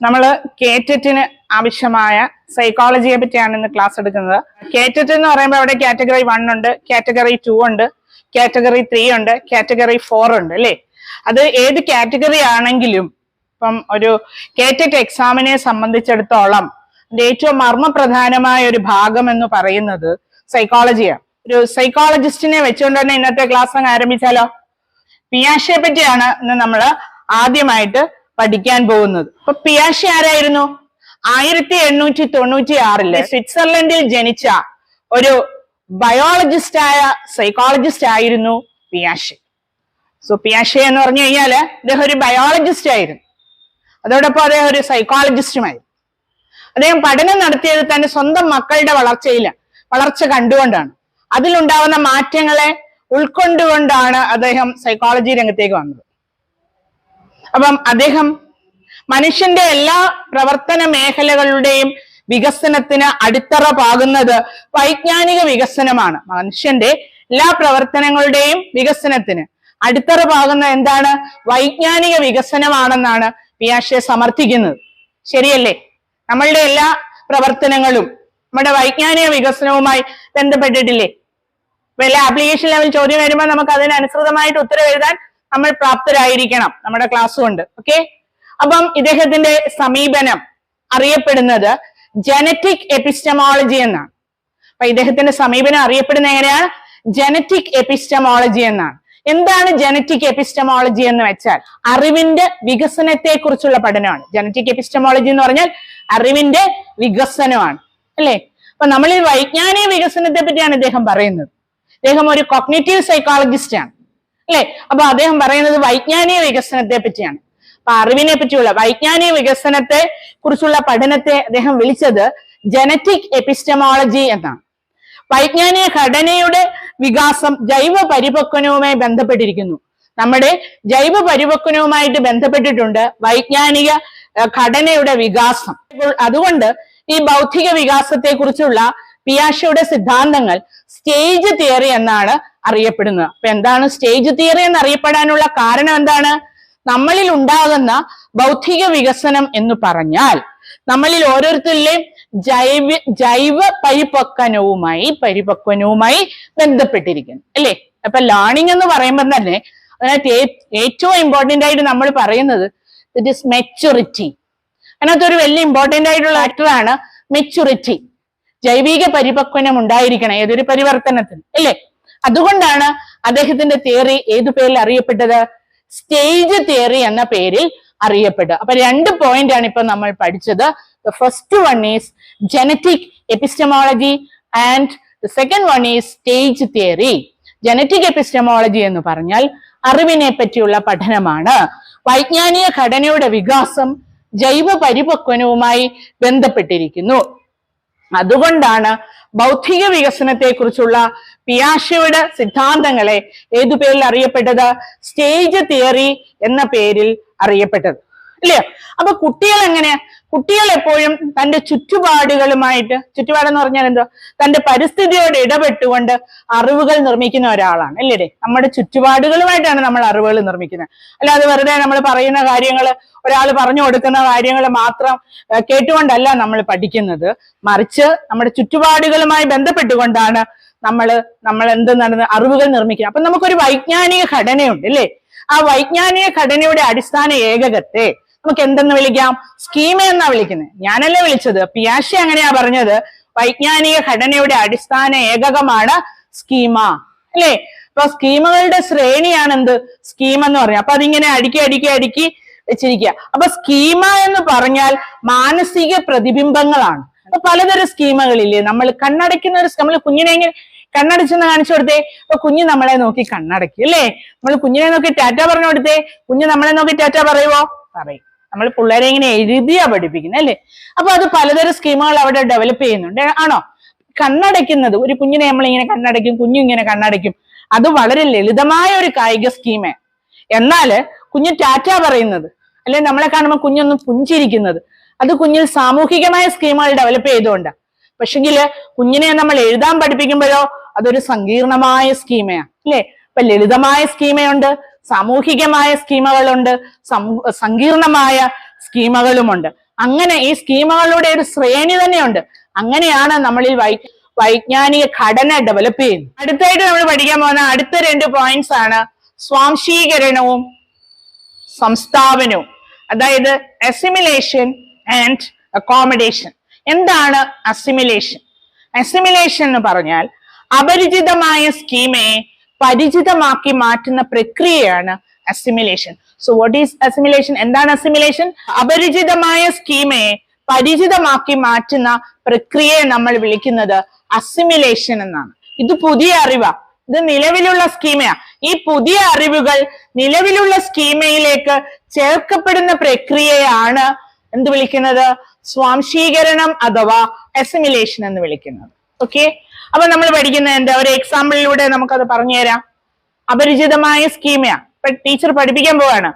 നമ്മൾ കേറ്ററ്റിന് ആവശ്യമായ സൈക്കോളജിയെ പറ്റിയാണ് ഇന്ന് ക്ലാസ് എടുക്കുന്നത്. കേറ്ററ്റ് എന്ന് പറയുമ്പോൾ അവിടെ കാറ്റഗറി വൺ ഉണ്ട് കാറ്റഗറി ടു ഉണ്ട് കാറ്റഗറി ത്രീ ഉണ്ട് കാറ്റഗറി ഫോർ ഉണ്ട് അല്ലേ? അത് ഏത് കാറ്റഗറി ആണെങ്കിലും ഇപ്പം ഒരു കേറ്ററ്റ് എക്സാമിനെ സംബന്ധിച്ചിടത്തോളം ഏറ്റവും മർമ്മപ്രധാനമായ ഒരു ഭാഗം എന്ന് പറയുന്നത് സൈക്കോളജിയാണ് ഒരു സൈക്കോളജിസ്റ്റിനെ വെച്ചുകൊണ്ട് തന്നെ ഇന്നത്തെ ക്ലാസ് അങ്ങ് ആരംഭിച്ചാലോ? പിയാഷയെ പറ്റിയാണ് ഇന്ന് നമ്മൾ ആദ്യമായിട്ട് പഠിക്കാൻ പോകുന്നത്. അപ്പൊ പിയാഷെ ആരായിരുന്നു? ആയിരത്തി എണ്ണൂറ്റി തൊണ്ണൂറ്റി ആറിൽ സ്വിറ്റ്സർലൻഡിൽ ജനിച്ച ഒരു ബയോളജിസ്റ്റ് ആയ സൈക്കോളജിസ്റ്റ് ആയിരുന്നു പിയാഷെ. സോ പിയാഷെ എന്ന് പറഞ്ഞു കഴിഞ്ഞാൽ അദ്ദേഹം ഒരു ബയോളജിസ്റ്റ് ആയിരുന്നു. അതോടൊപ്പം അദ്ദേഹം ഒരു സൈക്കോളജിസ്റ്റുമായിരുന്നു അദ്ദേഹം പഠനം നടത്തിയത് തന്റെ സ്വന്തം മക്കളുടെ വളർച്ചയിൽ വളർച്ച കണ്ടുകൊണ്ടാണ്. അതിലുണ്ടാവുന്ന മാറ്റങ്ങളെ ഉൾക്കൊണ്ടുകൊണ്ടാണ് അദ്ദേഹം സൈക്കോളജി രംഗത്തേക്ക് വന്നത്. അപ്പം അദ്ദേഹം മനുഷ്യന്റെ എല്ലാ പ്രവർത്തന മേഖലകളുടെയും വികസനത്തിന് അടിത്തറ പാകുന്നത് വൈജ്ഞാനിക വികസനമാണ്. മനുഷ്യന്റെ എല്ലാ പ്രവർത്തനങ്ങളുടെയും വികസനത്തിന് അടിത്തറ പാകുന്ന എന്താണ്? വൈജ്ഞാനിക വികസനമാണെന്നാണ് പിയാഷെ സമർത്ഥിക്കുന്നത്. ശരിയല്ലേ? നമ്മളുടെ എല്ലാ പ്രവർത്തനങ്ങളും നമ്മുടെ വൈജ്ഞാനിക വികസനവുമായി ബന്ധപ്പെട്ടിട്ടില്ലേ? വല്ല ആപ്ലിക്കേഷൻ ലെവൽ ചോദ്യം വരുമ്പോൾ നമുക്ക് അതിനനുസൃതമായിട്ട് ഉത്തരം എഴുതാൻ നമ്മൾ പ്രാപ്തരായിരിക്കണം നമ്മുടെ ക്ലാസ് കൊണ്ട് ഓക്കെ അപ്പം ഇദ്ദേഹത്തിന്റെ സമീപനം അറിയപ്പെടുന്നത് ജനറ്റിക് എപ്പിസ്റ്റമോളജി എന്നാണ്. അപ്പൊ ഇദ്ദേഹത്തിന്റെ സമീപനം അറിയപ്പെടുന്ന എങ്ങനെയാണ്? ജനറ്റിക് എപ്പിസ്റ്റമോളജി എന്നാണ്. എന്താണ് ജനറ്റിക് എപ്പിസ്റ്റമോളജി എന്ന് വെച്ചാൽ? അറിവിന്റെ വികസനത്തെ കുറിച്ചുള്ള പഠനമാണ്. ജനറ്റിക് എപ്പിസ്റ്റമോളജി എന്ന് പറഞ്ഞാൽ അറിവിന്റെ വികസനമാണ് അല്ലേ? അപ്പൊ നമ്മൾ ഈ വൈജ്ഞാനിക വികസനത്തെ പറ്റിയാണ് ഇദ്ദേഹം പറയുന്നത്. അദ്ദേഹം ഒരു കൊഗ്നേറ്റീവ് സൈക്കോളജിസ്റ്റ് ആണ്. അല്ലെ? അപ്പൊ അദ്ദേഹം പറയുന്നത് വൈജ്ഞാനിക വികസനത്തെ പറ്റിയാണ്. അപ്പൊ അറിവിനെ പറ്റിയുള്ള വൈജ്ഞാനിക വികസനത്തെ കുറിച്ചുള്ള പഠനത്തെ അദ്ദേഹം വിളിച്ചത് ജനറ്റിക് എപ്പിസ്റ്റമോളജി എന്നാണ്. വൈജ്ഞാനിക ഘടനയുടെ വികാസം ജൈവ പരിപക്വനവുമായി ബന്ധപ്പെട്ടിരിക്കുന്നു. നമ്മുടെ ജൈവ പരിപക്വനവുമായിട്ട് ബന്ധപ്പെട്ടിട്ടുണ്ട് വൈജ്ഞാനിക ഘടനയുടെ വികാസം. അതുകൊണ്ട് ഈ ബൗദ്ധിക വികാസത്തെ കുറിച്ചുള്ള പിയാഷയുടെ സിദ്ധാന്തങ്ങൾ സ്റ്റേജ് തിയറി എന്നാണ് അറിയപ്പെടുന്നത്. അപ്പൊ എന്താണ് സ്റ്റേജ് തിയറി എന്ന് അറിയപ്പെടാനുള്ള കാരണം എന്താണ്? നമ്മളിൽ ഉണ്ടാകുന്ന ബൗദ്ധിക വികസനം എന്ന് പറഞ്ഞാൽ നമ്മളിൽ ഓരോരുത്തരിലെയും ജൈവ ജൈവ പരിപക്വനവുമായി പരിപക്വനവുമായി ബന്ധപ്പെട്ടിരിക്കുന്നു. അല്ലേ? അപ്പൊ ലേണിംഗ് എന്ന് പറയുമ്പോൾ തന്നെ അതിനകത്ത് ഏറ്റവും ഇമ്പോർട്ടന്റ് ആയിട്ട് നമ്മൾ പറയുന്നത് ഇറ്റ് ഇസ് മെച്ചുറിറ്റി അതിനകത്ത് ഒരു വലിയ ഇമ്പോർട്ടന്റ് ആയിട്ടുള്ള ഫാക്ടറാണ് മെച്ചുറിറ്റി ജൈവിക പരിപക്വനം ഉണ്ടായിരിക്കണം ഏതൊരു പരിവർത്തനത്തിന് അല്ലേ? അതുകൊണ്ടാണ് അദ്ദേഹത്തിന്റെ തിയറി ഏതു പേരിൽ അറിയപ്പെട്ടത്? സ്റ്റേജ് തിയറി എന്ന പേരിൽ അറിയപ്പെട്ടത് അപ്പൊ രണ്ട് പോയിന്റ് ആണ് ഇപ്പൊ നമ്മൾ പഠിച്ചത്. The first one is genetic epistemology and the second one is stage theory genetic epistemology എന്ന് പറഞ്ഞാൽ അറിവിനെ പറ്റിയുള്ള പഠനമാണ്. വൈജ്ഞാനിക ഘടനയുടെ വികാസം ജൈവ പരിപക്വനവുമായി ബന്ധപ്പെട്ടിരിക്കുന്നു. അതുകൊണ്ടാണ് ബൗദ്ധിക വികസനത്തെ കുറിച്ചുള്ള പിയാഷയുടെ സിദ്ധാന്തങ്ങളെ ഏതു പേരിൽ അറിയപ്പെട്ടത്? സ്റ്റേജ് തിയറി എന്ന പേരിൽ അറിയപ്പെട്ടത്. ഇല്ലയോ അപ്പൊ കുട്ടികൾ എങ്ങനെ? കുട്ടികൾ എപ്പോഴും തന്റെ ചുറ്റുപാടുകളുമായിട്ട് ചുറ്റുപാടെന്ന് പറഞ്ഞാൽ എന്തോ തന്റെ പരിസ്ഥിതിയോട് ഇടപെട്ടുകൊണ്ട് അറിവുകൾ നിർമ്മിക്കുന്ന ഒരാളാണ്. അല്ലേ നമ്മുടെ ചുറ്റുപാടുകളുമായിട്ടാണ് നമ്മൾ അറിവുകൾ നിർമ്മിക്കുന്നത്. അല്ലാതെ വെറുതെ നമ്മൾ പറയുന്ന കാര്യങ്ങൾ ഒരാൾ പറഞ്ഞു കൊടുക്കുന്ന കാര്യങ്ങൾ മാത്രം കേട്ടുകൊണ്ടല്ല നമ്മൾ പഠിക്കുന്നത്. മറിച്ച് നമ്മുടെ ചുറ്റുപാടുകളുമായി ബന്ധപ്പെട്ടുകൊണ്ടാണ് നമ്മൾ നമ്മൾ എന്ത് നടന്ന് അറിവുകൾ നിർമ്മിക്കുക അപ്പൊ നമുക്കൊരു വൈജ്ഞാനിക ഘടനയുണ്ട് അല്ലേ? ആ വൈജ്ഞാനിക ഘടനയുടെ അടിസ്ഥാന ഏകകത്തെ നമുക്ക് എന്തെന്ന് വിളിക്കാം? സ്കീമ എന്നാ വിളിക്കുന്നത് ഞാനല്ലേ വിളിച്ചത്. പിയാഷെ അങ്ങനെയാ പറഞ്ഞത്. വൈജ്ഞാനിക ഘടനയുടെ അടിസ്ഥാന ഏകകമാണ് സ്കീമ. അല്ലേ? അപ്പൊ സ്കീമുകളുടെ ശ്രേണിയാണ് എന്ത് സ്കീം എന്ന് പറഞ്ഞത് അപ്പൊ അതിങ്ങനെ അടുക്കി അടുക്കി അടുക്കി വെച്ചിരിക്കുക. അപ്പൊ സ്കീമ എന്ന് പറഞ്ഞാൽ മാനസിക പ്രതിബിംബങ്ങളാണ്. അപ്പൊ പലതരം സ്കീമകളില്ലേ? നമ്മൾ കണ്ണടയ്ക്കുന്ന ഒരു നമ്മൾ കുഞ്ഞിനെ ഇങ്ങനെ കണ്ണടച്ചെന്ന് കാണിച്ചു കൊടുത്തേ? അപ്പൊ കുഞ്ഞ് നമ്മളെ നോക്കി കണ്ണടക്കി അല്ലേ? നമ്മൾ കുഞ്ഞിനെ നോക്കി ടാറ്റ പറഞ്ഞു കൊടുത്തേ? കുഞ്ഞ് നമ്മളെ നോക്കി ടാറ്റ പറയുവോ? പറയും. നമ്മൾ പിള്ളേരെ ഇങ്ങനെ എഴുതിയാ പഠിപ്പിക്കുന്നത് അല്ലേ? അപ്പൊ അത് പലതരം സ്കീമുകൾ അവിടെ ഡെവലപ്പ് ചെയ്യുന്നുണ്ട്. ആണോ? കണ്ണടയ്ക്കുന്നത് ഒരു കുഞ്ഞിനെ നമ്മൾ ഇങ്ങനെ കണ്ണടയ്ക്കും കുഞ്ഞു ഇങ്ങനെ കണ്ണടയ്ക്കും. അത് വളരെ ലളിതമായ ഒരു കായിക സ്കീമേ എന്നാൽ കുഞ്ഞ് ടാറ്റ പറയുന്നത് അല്ലെ നമ്മളെ കാണുമ്പോൾ കുഞ്ഞൊന്ന് പുഞ്ചിരിക്കുന്നത്. അത് കുഞ്ഞിൽ സാമൂഹികമായ സ്കീമുകൾ ഡെവലപ്പ് ചെയ്തുകൊണ്ടാണ് പക്ഷെങ്കിൽ കുഞ്ഞിനെ നമ്മൾ എഴുതാൻ പഠിപ്പിക്കുമ്പോഴോ അതൊരു സങ്കീർണമായ സ്കീമയാണ് അല്ലേ? ഇപ്പൊ ലളിതമായ സ്കീമയുണ്ട് സാമൂഹികമായ സ്കീമുകളുണ്ട് സങ്കീർണമായ സ്കീമുകളുമുണ്ട്. അങ്ങനെ ഈ സ്കീമുകളുടെ ഒരു ശ്രേണി തന്നെയുണ്ട്. അങ്ങനെയാണ് നമ്മളിൽ വൈ വൈജ്ഞാനിക ഘടന ഡെവലപ്പ് ചെയ്യുന്നത്. അടുത്തായിട്ട് നമ്മൾ പഠിക്കാൻ പോകുന്ന അടുത്ത രണ്ട് പോയിന്റ്സ് ആണ് സ്വാംശീകരണവും സംസ്ഥാപനവും. അതായത് അസിമിലേഷൻ ആൻഡ് അക്കോമഡേഷൻ എന്താണ് അസിമിലേഷൻ അസിമിലേഷൻ എന്ന് പറഞ്ഞാൽ അപരിചിതമായ സ്കീമയെ പരിചിതമാക്കി മാറ്റുന്ന പ്രക്രിയയാണ് assimilation so what is assimilation എന്താണ് അസിമിലേഷൻ അപരിചിതമായ സ്കീമയെ പരിചിതമാക്കി മാറ്റുന്ന പ്രക്രിയയെ നമ്മൾ വിളിക്കുന്നത് അസിമിലേഷൻ എന്നാണ്. ഇത് പുതിയ അറിവാ. ഇത് നിലവിലുള്ള സ്കീമയാ ഈ പുതിയ അറിവുകൾ നിലവിലുള്ള സ്കീമയിലേക്ക് ചേർക്കപ്പെടുന്ന പ്രക്രിയയാണ് എന്ത് വിളിക്കുന്നത്? സ്വാംശീകരണം അഥവാ അസിമിലേഷൻ എന്ന് വിളിക്കുന്നത്. ഓക്കെ അപ്പൊ നമ്മൾ പഠിക്കുന്ന എന്താ ഒരു എക്സാമ്പിളിലൂടെ നമുക്കത് പറഞ്ഞുതരാം. അപരിചിതമായ സ്കീമയാ ഇപ്പൊ ടീച്ചർ പഠിപ്പിക്കാൻ പോവാണ്.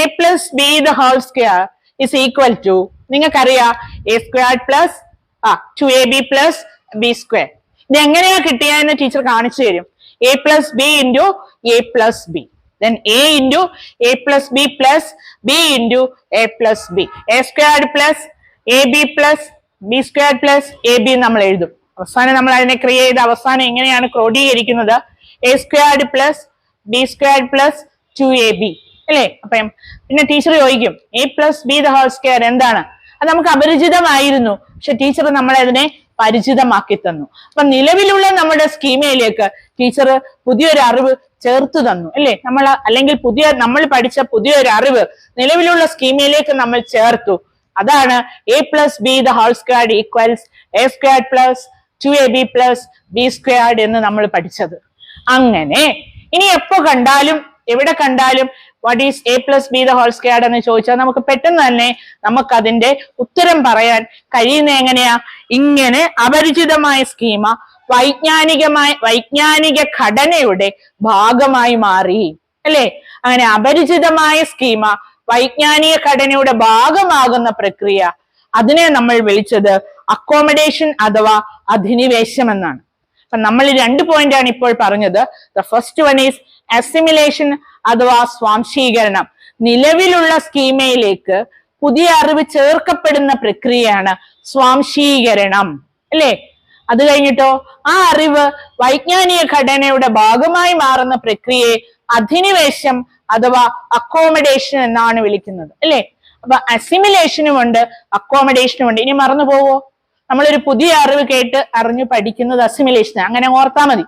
A plus B the whole square is equal to നിങ്ങൾക്കറിയാം A square plus ah two A B plus B square ഇത് എങ്ങനെയാ കിട്ടിയെന്ന് ടീച്ചർ കാണിച്ചു തരും. A plus B into A plus B then a into a plus b plus b into a plus b. A squared plus ab plus b squared plus ab നമ്മൾ എഴുതും. അവസാനം നമ്മൾ അതിനെ ക്രിയ ചെയ്ത് അവസാനം എങ്ങനെയാണ് ക്രോഡീകരിക്കുന്നത്? A squared plus B squared plus two A B അല്ലേ? അപ്പം പിന്നെ ടീച്ചർ ചോദിക്കും A plus B the whole square എന്താണ്? അത് നമുക്ക് അപരിചിതമായിരുന്നു. പക്ഷെ ടീച്ചർ നമ്മളെ അതിനെ പരിചിതമാക്കി തന്നു. അപ്പൊ നിലവിലുള്ള നമ്മുടെ സ്കീമയിലേക്ക് ടീച്ചർ പുതിയൊരു അറിവ് ചേർത്ത് തന്നു. അല്ലേ? നമ്മൾ അല്ലെങ്കിൽ പുതിയ നമ്മൾ പഠിച്ച പുതിയൊരു അറിവ് നിലവിലുള്ള സ്കീമയിലേക്ക് നമ്മൾ ചേർത്തു. അതാണ് A plus B the whole squared equals A squared plus two A B plus B squared എന്ന് നമ്മൾ പഠിച്ചത്. അങ്ങനെ ഇനി എപ്പോ കണ്ടാലും എവിടെ കണ്ടാലും what is A plus B the whole squared എന്ന് ചോദിച്ചാൽ നമുക്ക് പെട്ടെന്ന് തന്നെ നമുക്ക് അതിന്റെ ഉത്തരം പറയാൻ കഴിയുന്ന എങ്ങനെയാ? ഇങ്ങനെ അപരിചിതമായ സ്കീമ വൈജ്ഞാനികമായ വൈജ്ഞാനിക ഘടനയുടെ ഭാഗമായി മാറി. അല്ലെ? അങ്ങനെ അപരിചിതമായ സ്കീമ വൈജ്ഞാനിക ഘടനയുടെ ഭാഗമാകുന്ന പ്രക്രിയ അതിനെ നമ്മൾ വിളിച്ചത് അക്കോമഡേഷൻ അഥവാ അധിനിവേശം എന്നാണ് അപ്പൊ നമ്മൾ രണ്ട് പോയിന്റ് ആണ് ഇപ്പോൾ പറഞ്ഞത്. The first one is assimilation അഥവാ സ്വാംശീകരണം. നിലവിലുള്ള സ്കീമയിലേക്ക് പുതിയ അറിവ് ചേർക്കപ്പെടുന്ന പ്രക്രിയയാണ് സ്വാംശീകരണം. അല്ലേ? അത് കഴിഞ്ഞിട്ടോ? ആ അറിവ് വൈജ്ഞാനിക ഘടനയുടെ ഭാഗമായി മാറുന്ന പ്രക്രിയയെ അധിനിവേശം അഥവാ അക്കോമഡേഷൻ എന്നാണ് വിളിക്കുന്നത്. അല്ലേ? അപ്പൊ അസിമിലേഷനും ഉണ്ട് അക്കോമഡേഷനും ഉണ്ട്. ഇനി മറന്നു പോവോ നമ്മളൊരു പുതിയ അറിവ് കേട്ട് അറിഞ്ഞു പഠിക്കുന്നത് അസിമിലേഷൻ അങ്ങനെ ഓർത്താൽ മതി.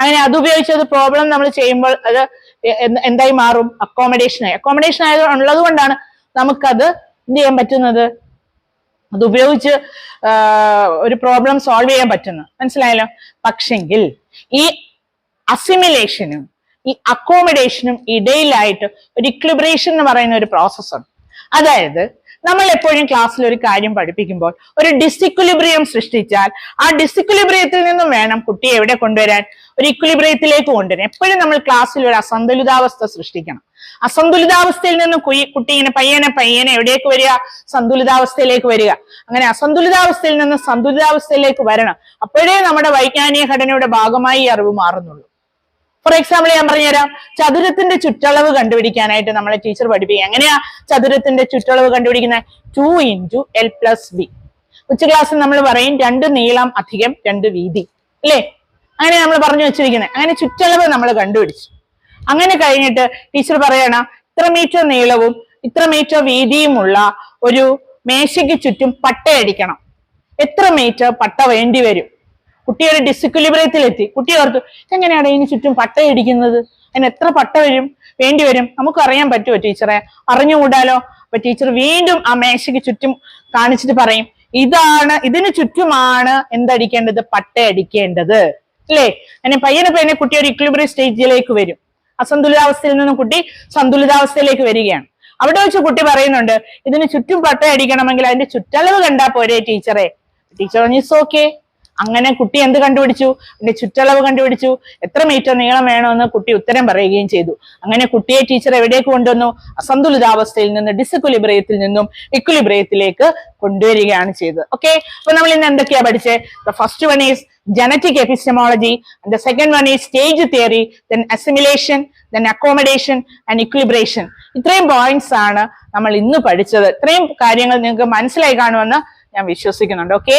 അങ്ങനെ അത് ഉപയോഗിച്ച് അത് പ്രോബ്ലം നമ്മൾ ചെയ്യുമ്പോൾ അത് എന്തായി മാറും? അക്കോമഡേഷൻ ആയി. അക്കോമഡേഷൻ ആയത് ഉള്ളത് കൊണ്ടാണ് നമുക്കത് എന്ത് ചെയ്യാൻ പറ്റുന്നത്? അത് ഉപയോഗിച്ച് ഒരു പ്രോബ്ലം സോൾവ് ചെയ്യാൻ പറ്റുന്നു മനസ്സിലായല്ലോ? പക്ഷെങ്കിൽ ഈ അസിമിലേഷനും ഈ അക്കോമഡേഷനും ഇടയിലായിട്ട് ഒരു ഇക്ലിബ്രേഷൻ എന്ന് പറയുന്ന ഒരു പ്രോസസ്സുണ്ട് അതായത് നമ്മൾ എപ്പോഴും ക്ലാസ്സിൽ ഒരു കാര്യം പഠിപ്പിക്കുമ്പോൾ ഒരു ഡിസിക്വിലിബ്രിയം സൃഷ്ടിച്ചാൽ ആ ഡിസിക്വിലിബ്രിയത്തിൽ നിന്നും വേണം കുട്ടിയെ എവിടെ കൊണ്ടുവരാൻ? ഒരു ഇക്വിലിബ്രിയത്തിലേക്ക് കൊണ്ടുവരാൻ. എപ്പോഴും നമ്മൾ ക്ലാസ്സിൽ ഒരു അസന്തുലിതാവസ്ഥ സൃഷ്ടിക്കണം. അസന്തുലിതാവസ്ഥയിൽ നിന്നും കുട്ടി ഇങ്ങനെ പയ്യനെ പയ്യനെ എവിടേക്ക് വരിക? സന്തുലിതാവസ്ഥയിലേക്ക് വരിക. അങ്ങനെ അസന്തുലിതാവസ്ഥയിൽ നിന്ന് സന്തുലിതാവസ്ഥയിലേക്ക് വരണം. അപ്പോഴേ നമ്മുടെ വൈജ്ഞാനിക ഘടനയുടെ ഭാഗമായി അറിവ് മാറുന്നുള്ളൂ. ഫോർ എക്സാമ്പിൾ ഞാൻ പറഞ്ഞുതരാം. ചതുരത്തിന്റെ ചുറ്റളവ് കണ്ടുപിടിക്കാനായിട്ട് നമ്മളെ ടീച്ചർ പഠിപ്പിക്കുക. എങ്ങനെയാ ചതുരത്തിന്റെ ചുറ്റളവ് കണ്ടുപിടിക്കുന്നത്? Two into L plus B ഉച്ച ക്ലാസ്സിൽ നമ്മൾ പറയും രണ്ട് നീളം അധികം രണ്ട് വീതി. അല്ലേ? അങ്ങനെ നമ്മൾ പറഞ്ഞു വെച്ചിരിക്കുന്നത്. അങ്ങനെ ചുറ്റളവ് നമ്മൾ കണ്ടുപിടിച്ചു. അങ്ങനെ കഴിഞ്ഞിട്ട് ടീച്ചർ പറയണ ഇത്ര മീറ്റർ നീളവും ഇത്ര മീറ്റർ വീതിയുമുള്ള ഒരു മേശയ്ക്ക് ചുറ്റും പട്ടയടിക്കണം. എത്ര മീറ്റർ പട്ട വേണ്ടി വരും? കുട്ടി ഒരു ഡിസിക്വിലിബ്രിയത്തിലെത്തി കുട്ടി ഓർത്തു എങ്ങനെയാണ് ഇതിന് ചുറ്റും പട്ടയടിക്കുന്നത് അതിന് എത്ര പട്ട വരും വേണ്ടി വരും? നമുക്ക് അറിയാൻ പറ്റുമോ ടീച്ചറെ? അറിഞ്ഞുകൂടാലോ? അപ്പൊ ടീച്ചർ വീണ്ടും ആ മേശയ്ക്ക് ചുറ്റും കാണിച്ചിട്ട് പറയും ഇതാണ് ഇതിന് ചുറ്റുമാണ് എന്തടിക്കേണ്ടത്? പട്ടയടിക്കേണ്ടത് അല്ലേ? അങ്ങനെ പയ്യനെ പയ്യനെ കുട്ടി ഒരു ഇക്വിലിബ്രിയം സ്റ്റേജിലേക്ക് വരും. അസന്തുലിതാവസ്ഥയിൽ നിന്നും കുട്ടി സന്തുലിതാവസ്ഥയിലേക്ക് വരികയാണ്. അവിടെ വെച്ച് കുട്ടി പറയുന്നുണ്ട് ഇതിന് ചുറ്റും പട്ടയടിക്കണമെങ്കിൽ അതിന്റെ ചുറ്റളവ് കണ്ടാ പോരേ ടീച്ചറെ? ടീച്ചർ പറഞ്ഞു ഓക്കെ. അങ്ങനെ കുട്ടി എന്ത് കണ്ടുപിടിച്ചു? അതിന്റെ ചുറ്റളവ് കണ്ടുപിടിച്ചു. എത്ര മീറ്റർ നീളം വേണമെന്ന് കുട്ടി ഉത്തരം പറയുകയും ചെയ്തു. അങ്ങനെ കുട്ടിയെ ടീച്ചർ എവിടേക്ക് കൊണ്ടുവന്നു? അസന്തുലിതാവസ്ഥയിൽ നിന്ന് ഡിസക്കുലിബ്രയത്തിൽ നിന്നും ഇക്വലിബ്രയത്തിലേക്ക് കൊണ്ടുവരികയാണ് ചെയ്തത്. ഓക്കെ അപ്പൊ നമ്മൾ ഇന്ന് എന്തൊക്കെയാ പഠിച്ചത് the first one is genetic epistemology. And the second one is stage theory then assimilation then accommodation and ഇത്രയും പോയിന്റ്സ് ആണ് നമ്മൾ ഇന്ന് പഠിച്ചത്. ഇത്രയും കാര്യങ്ങൾ നിങ്ങൾക്ക് മനസ്സിലായി കാണുമെന്ന് ഞാൻ വിശ്വസിക്കുന്നുണ്ട്. ഓക്കെ